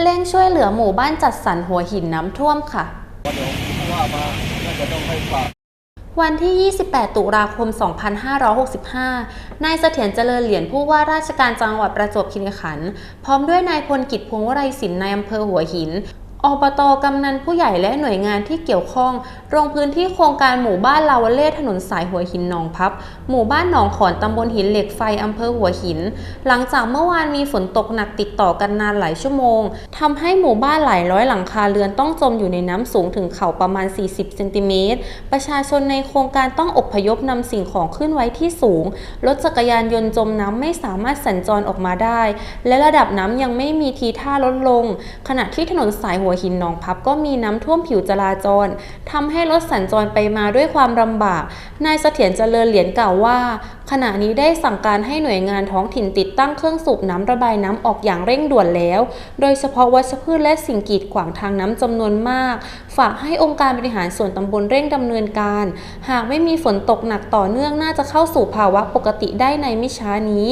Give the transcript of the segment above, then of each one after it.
เร่งช่วยเหลือหมู่บ้านจัดสรรหัวหินน้ำท่วมค่ะ วันที่ 28 ตุลาคม 2565 นายเสถียรเจริญเหรียญผู้ว่าราชการจังหวัดประจวบคีรีขันธ์พร้อมด้วยนายพลกิจพงศ์วไรศิลป์นายอำเภอหัวหิน อบตกำนันผู้ใหญ่และหน่วยงานที่เกี่ยวข้องลงพื้นที่โครงการหมู่บ้านลาวเล่ถนนสายหัวหินหนองพับ หมู่บ้านหนองขอนตำบลหินเหล็กไฟอำเภอหัวหิน หลังจากเมื่อวานมีฝนตกหนักติดต่อกันนานหลายชั่วโมงทำให้หมู่บ้านหลายร้อยหลังคาเรือนต้องจมอยู่ในน้ำสูงถึงเข่าประมาณ 40 เซนติเมตร ประชาชนในโครงการต้องอพยพนำสิ่งของขึ้นไว้ที่สูง รถจักรยานยนต์จมน้ำไม่สามารถสัญจรออกมาได้ และระดับน้ำยังไม่มีทีท่าลดลง ขณะที่ถนนสายหัวหินหนองพับก็มีน้ำท่วมผิวจราจรทำให้รถสัญจรไปมาด้วยความลำบาก นายเสถียรเจริญเหรียญกล่าวว่า ขณะนี้ได้สั่งการให้หน่วยงานท้องถิ่นติดตั้งเครื่องสูบน้ำระบายน้ำออกอย่างเร่งด่วนแล้ว โดยเฉพาะวัชพืชและสิ่งกีดขวางทางน้ำจำนวนมาก ฝากให้องค์การบริหารส่วนตำบลเร่งดำเนินการ หากไม่มีฝนตกหนักต่อเนื่องน่าจะเข้าสู่ภาวะปกติได้ในไม่ช้านี้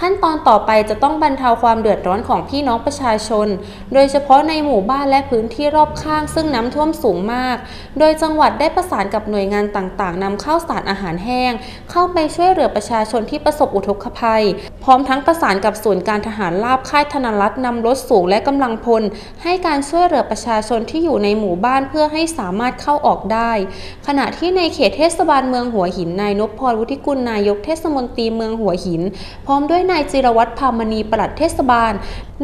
ขั้นตอนต่อไปจะต้องบรรเทาความเดือดร้อนของพี่น้องประชาชน โดยเฉพาะในหมู่บ้านและพื้นที่รอบข้างซึ่งน้ำท่วมสูงมาก โดยจังหวัดได้ประสานกับหน่วยงานต่างๆนำข้าวสารอาหารแห้ง เข้าไปช่วยเหลือประชาชนที่ประสบอุทกภัย พร้อมทั้งประสานกับส่วนการทหารราบค่ายธนรัตน์นำรถสูงและกำลังพล ให้การช่วยเหลือประชาชนที่อยู่ในหมู่บ้านเพื่อให้สามารถเข้าออกได้ ขณะที่ในเขตเทศบาลเมืองหัวหินนายนพพรวุฒิกุลนายกเทศมนตรีเมืองหัวหิน พร้อมด้วยนายจิรวัตรพามณีปลัดเทศบาล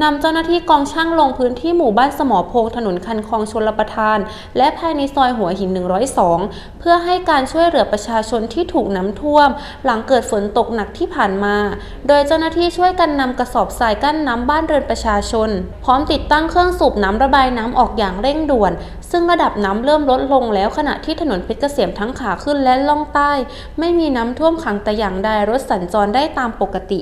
นำเจ้าหน้าที่กองช่างลงพื้นที่หมู่บ้านสมอพงถนนคันคลองชลประทาน และภายในซอยหัวหิน 102 เพื่อให้การช่วยเหลือประชาชนที่ถูกน้ำท่วม หลังเกิดฝนตกหนักที่ผ่านมา โดยเจ้าหน้าที่ช่วยกันนำกระสอบทรายกั้นน้ำบ้านเรือนประชาชน พร้อมติดตั้งเครื่องสูบน้ำระบายน้ำออกอย่างเร่งด่วน ซึ่งระดับน้ำเริ่มลดลงแล้วขณะที่ถนนเพชรเกษมทั้งขาขึ้นและล่องใต้ ไม่มีน้ำท่วมขังแต่อย่างใดรถสัญจรได้ตามปกติ